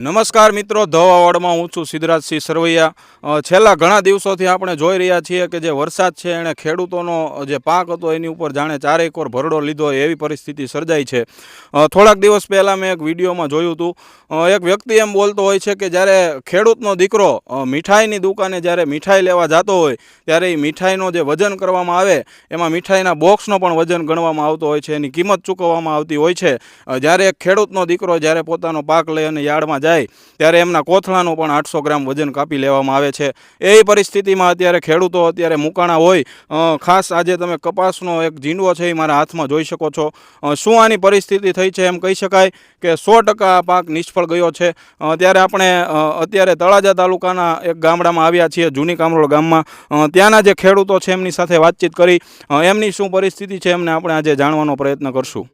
નમસ્કાર મિત્રો ધવાવાડમાં હું છું સિદ્ધરાજસિંહ સરવૈયા. છેલ્લા ઘણા દિવસોથી આપણે જોઈ રહ્યા છીએ કે જે વરસાદ છે, એણે ખેડૂતોનો જે પાક હતો એની ઉપર જાણે ચારેક ઓર ભરડો લીધો એવી પરિસ્થિતિ સર્જાઈ છે. થોડાક દિવસ પહેલાં મેં એક વિડીયોમાં જોયું હતું. એક વ્યક્તિ એમ બોલતો હોય છે કે જ્યારે ખેડૂતનો દીકરો મીઠાઈની દુકાને જ્યારે મીઠાઈ લેવા જતો હોય, ત્યારે એ મીઠાઈનો જે વજન કરવામાં આવે, એમાં મીઠાઈના બોક્સનો પણ વજન ગણવામાં આવતો હોય છે, એની કિંમત ચૂકવવામાં આવતી હોય છે. જ્યારે એક ખેડૂતનો દીકરો જ્યારે પોતાનો પાક લઈ અને યાર્ડમાં જાય ત્યારે એમના કોથળાનું પણ આઠસો ગ્રામ વજન કાપી લેવામાં આવે છે. એ પરિસ્થિતિમાં અત્યારે ખેડૂતો અત્યારે મુકાણા હોય. ખાસ આજે તમે કપાસનો એક ઝીંડવો છે એ મારા હાથમાં જોઈ શકો છો. શું આની પરિસ્થિતિ થઈ છે એમ કહી શકાય કે સો ટકા પાક નિષ્ફળ ગયો છે. ત્યારે આપણે અત્યારે તળાજા તાલુકાના એક ગામડામાં આવ્યા છીએ, જૂની કામરોળ ગામમાં. ત્યાંના જે ખેડૂતો છે એમની સાથે વાતચીત કરી. એમની શું પરિસ્થિતિ છે એમને આપણે આજે જાણવાનો પ્રયત્ન કરશું.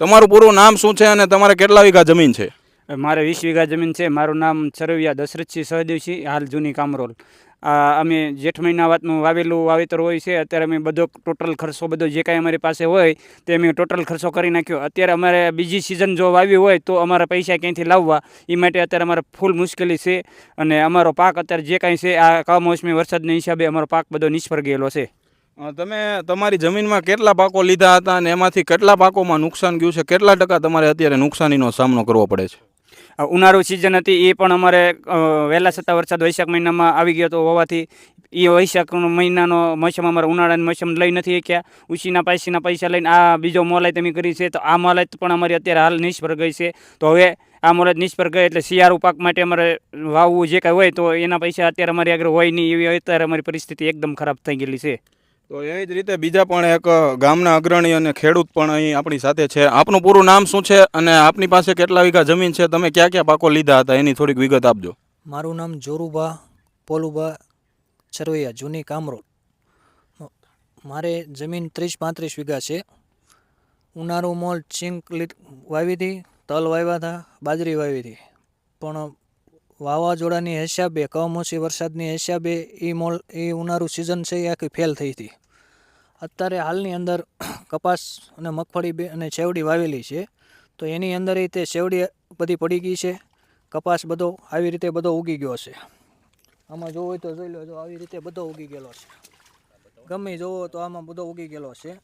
તમારું પૂરું નામ શું છે અને તમારે કેટલા વીઘા જમીન છે? મારે વીસ વીઘા જમીન છે. મારું નામ ચરવિયા દશરથસિંહ સહદેવસિંહ હાલ જૂની કામરોલ. અમે જેઠ મહિના વાતનું વાવેલું વાવેતર હોય છે. અત્યારે અમે બધો ટોટલ ખર્ચો બધો જે કાંઈ અમારી પાસે હોય, તે અમે ટોટલ ખર્ચો કરી નાખ્યો. અત્યારે અમારે બીજી સિઝન જો વાવી હોય, તો અમારા પૈસા ક્યાંથી લાવવા? એ માટે અત્યારે અમારે ફૂલ મુશ્કેલી છે. અને અમારો પાક અત્યારે જે કાંઈ છે, આ કમોસમી વરસાદના હિસાબે અમારો પાક બધો નિષ્ફળ ગયેલો છે. તમે તમારી જમીનમાં કેટલા પાકો લીધા હતા અને એમાંથી કેટલા પાકોમાં નુકસાન ગયું છે? કેટલા ટકા તમારે અત્યારે નુકસાનીનો સામનો કરવો પડે છે? ઉનાળુ સિઝન હતી, એ પણ અમારે વહેલા છતાં વરસાદ વૈશાખ મહિનામાં આવી ગયો હતો હોવાથી, એ વૈશાખ મહિનાનો મોસમ અમારે ઉનાળાની મોસમ લઈ નથી શક્યા. ઉછીના પૈસીના પૈસા લઈને આ બીજો મોલાઈ તમે કરી છે, તો આ મોલાઈ પણ અમારી અત્યારે હાલ નિષ્ફળ ગઈ છે. તો હવે આ મોલાઈ નિષ્ફળ ગઈ એટલે શિયાળુ પાક માટે અમારે વાવવું જે કાંઈ હોય તો એના પૈસા અત્યારે અમારી આગળ હોય નહીં, એવી અત્યારે અમારી પરિસ્થિતિ એકદમ ખરાબ થઈ ગયેલી છે. તો એ જ રીતે બીજા પણ એક ગામના અગ્રણી અને ખેડૂત પણ અહીં આપણી સાથે છે. આપનું પૂરું નામ શું છે અને આપની પાસે કેટલા વીઘા જમીન છે? તમે ક્યાં ક્યાં પાકો લીધા હતા? એની થોડીક વિગત આપજો. મારું નામ જોરુબા પોલુબા ચરવૈયા, જૂની કામરોડ મારે જમીન ત્રીસ પાંત્રીસ વીઘા છે. ઉનાળુ મોલ ચીંક લીધ વાવી હતી, તલ વાવ્યા હતા, બાજરી વાવી હતી. પણ વાવાઝોડાની હિસાબે, કમોસમી વરસાદની હિસાબે એ મોલ એ ઉનાળુ સિઝન છે એ આખી ફેલ થઈ હતી. અત્યારે હાલની અંદર કપાસ અને મગફળી બે અને શેવડી વાવેલી છે. તો એની અંદર તે શેવડી બધી પડી ગઈ છે. કપાસ બધો આવી રીતે બધો ઉગી ગયો છે. આમાં જોવો હોય તો જોઈ લો જો આવી રીતે બધો ઉગી ગયેલો છે. ગમે જોવો તો આમાં બધો ઉગી ગયેલો છે.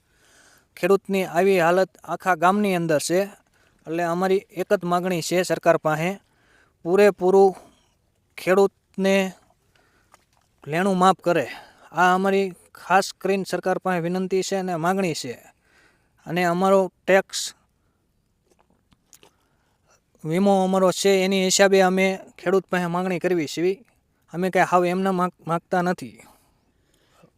ખેડૂતની આવી હાલત આખા ગામની અંદર છે. એટલે અમારી એક જ માગણી છે સરકાર પાસે પૂરેપૂરું ખેડૂતને લેણું માફ કરે. આ અમારી ખાસ કરીને સરકાર પાસે વિનંતી છે અને માગણી છે. અને અમારો ટેક્સ વીમો અમારો છે, એની હિસાબે અમે ખેડૂત પાસે માંગણી કરવી છીએ અમે કાંઈ હાવ એમના માગ, માગતા નથી.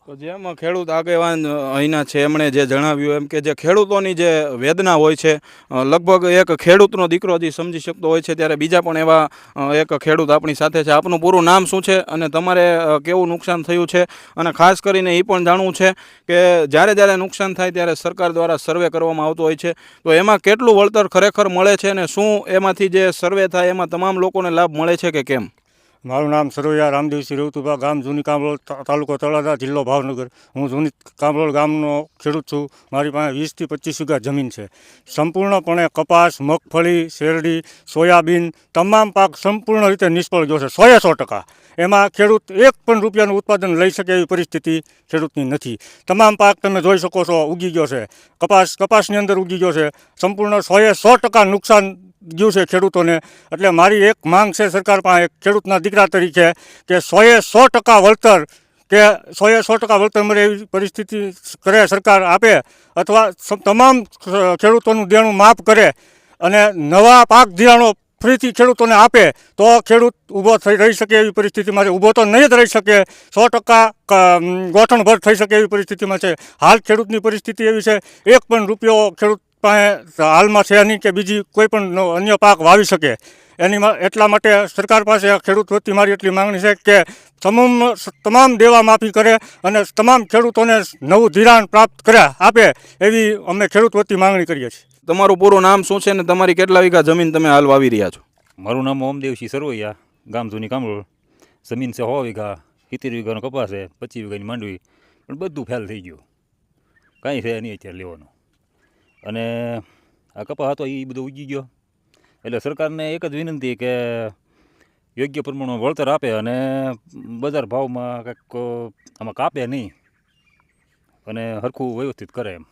તો જેમ ખેડૂત આગેવાન અહીંના છે, એમણે જે જણાવ્યું એમ કે જે ખેડૂતોની જે વેદના હોય છે લગભગ એક ખેડૂતનો દીકરો જે સમજી શકતો હોય છે, ત્યારે બીજા પણ એવા એક ખેડૂત આપણી સાથે છે. આપનું પૂરું નામ શું છે અને તમારે કેવું નુકસાન થયું છે? અને ખાસ કરીને એ પણ જાણવું છે કે જ્યારે જ્યારે નુકસાન થાય ત્યારે સરકાર દ્વારા સર્વે કરવામાં આવતો હોય છે. તો એમાં કેટલું વળતર ખરેખર મળે છે અને શું એમાંથી જે સર્વે થાય એમાં તમામ લોકોને લાભ મળે છે કે કેમ? મારું નામ સરોયા રામદેવસિંહ રેવતુભા ગામ, જૂની કામરોળ તાલુકો તળાજા, જિલ્લો ભાવનગર. હું જૂની કામરોળ ગામનો ખેડૂત છું. મારી પાસે વીસથી પચીસ વીઘા જમીન છે. સંપૂર્ણપણે કપાસ, મગફળી, શેરડી, સોયાબીન, તમામ પાક સંપૂર્ણ રીતે નિષ્ફળ ગયો છે. સોએ સો ટકા. એમાં ખેડૂત એક પણ રૂપિયાનું ઉત્પાદન લઈ શકે એવી પરિસ્થિતિ ખેડૂતની નથી. તમામ પાક તમે જોઈ શકો છો, ઉગી ગયો છે. કપાસ, કપાસની અંદર ઉગી ગયો છે. સંપૂર્ણ સોએ સો ટકા નુકસાન ગયું છે ખેડૂતોને. એટલે મારી એક માંગ છે સરકાર પાસે ખેડૂતના દીકરા તરીકે, કે સોએ સો ટકા વળતર, કે સોએ સો ટકા વળતર મળે એવી પરિસ્થિતિ કરે, સરકાર આપે, અથવા તમામ ખેડૂતોનું દેણું માફ કરે, અને નવા પાક ધિરાણો ફરીથી ખેડૂતોને આપે, તો ખેડૂત ઊભો થઈ, રહી શકે એવી પરિસ્થિતિમાં છે ઊભો તો નહીં જ રહી શકે, સો ટકા ગોઠણભર થઈ શકે એવી પરિસ્થિતિમાં છે. હાલ ખેડૂતની પરિસ્થિતિ એવી છે, એક પણ રૂપિયો ખેડૂત પાસે હાલમાં છે નહીં કે બીજી કોઈ પણ અન્ય પાક વાવી શકે. એની એટલા માટે સરકાર પાસે આ ખેડૂત વતી મારી એટલી માંગણી છે કે તમામ તમામ દેવા માફી કરે અને તમામ ખેડૂતોને નવું ધિરાણ પ્રાપ્ત કરે આપે એવી અમે ખેડૂત વતી માંગણી કરીએ છીએ. તમારું પૂરું નામ શું છે અને તમારી કેટલા વીઘા જમીન તમે હાલ વાવી રહ્યા છો? મારું નામ ઓમદેવસિંહ સરવૈયા ગામ જૂની કામરોળ. જમીન છે સો વીઘા સિત્તેર વીઘાનો કપાસ છે પચીસ વીઘાની માંડવી પણ બધું ફેલ થઈ ગયું. કાંઈ છે નહીં અત્યારે લેવાનું. અને આ કપા હતો એ બધો ઉગી ગયો. એટલે સરકારને એક જ વિનંતી કે યોગ્ય પ્રમાણમાં વળતર આપે અને બજાર ભાવમાં કંઈક આમાં કાપે નહીં અને સરખું વ્યવસ્થિત કરે એમ.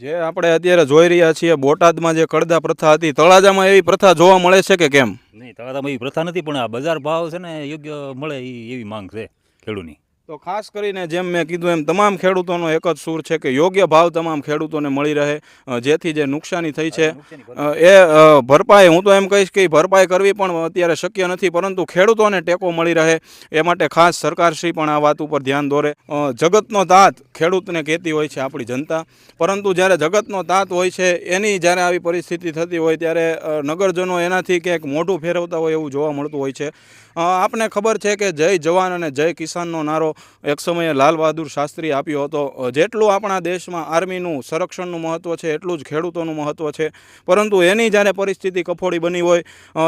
જે આપણે અત્યારે જોઈ રહ્યા છીએ બોટાદમાં જે કડદા પ્રથા હતી તળાજામાં એવી પ્રથા જોવા મળે છે કે કેમ? નહીં તળાજામાં એવી પ્રથા નથી પણ આ બજાર ભાવ છે ને યોગ્ય મળે એવી માંગ છે ખેડૂતની. તો ખાસ કરીને જેમ મેં કીધું એમ તમામ ખેડૂતોનો એક જ સૂર છે કે યોગ્ય ભાવ તમામ ખેડૂતોને મળી રહે જેથી જે નુકસાની થઈ છે એ ભરપાઈ હું તો એમ કહીશ કે ભરપાઈ કરવી પણ અત્યારે શક્ય નથી પરંતુ ખેડૂતોને ટેકો મળી રહે એ માટે ખાસ સરકારશ્રી પણ આ વાત ઉપર ધ્યાન દોરે. જગતનો તાત ખેડૂતને કહેતી હોય છે આપણી જનતા પરંતુ જ્યારે જગતનો તાત હોય છે એની જ્યારે આવી પરિસ્થિતિ થતી હોય ત્યારે નગરજનો એનાથી ક્યાંક મોઢું ફેરવતા હોય એવું જોવા મળતું હોય છે. આપને ખબર છે કે જય જવાન અને જય કિસાનનો નારો એક સમયે લાલ બહાદુર શાસ્ત્રી આપ્યો હતો જેટલું આપણા દેશમાં આર્મીનું સંરક્ષણનું મહત્ત્વ છે, એટલું જ ખેડૂતોનું મહત્ત્વ છે. પરંતુ એની જ્યારે પરિસ્થિતિ કફોડી બની હોય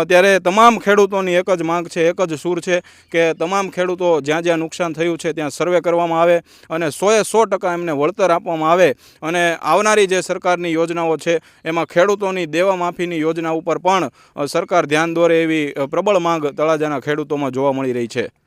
ત્યારે તમામ ખેડૂતોની એક જ માંગ છે, એક જ સૂર છે કે તમામ ખેડૂતો જ્યાં જ્યાં નુકસાન થયું છે ત્યાં સર્વે કરવામાં આવે અને સોએ સો ટકા એમને વળતર આપવામાં આવે. અને આવનારી જે સરકારની યોજનાઓ છે, એમાં ખેડૂતોની દેવા માફીની યોજના ઉપર પણ સરકાર ધ્યાન દોરે એવી પ્રબળ માંગ તળાજાના ખેડૂતોમાં જોવા મળી રહી છે.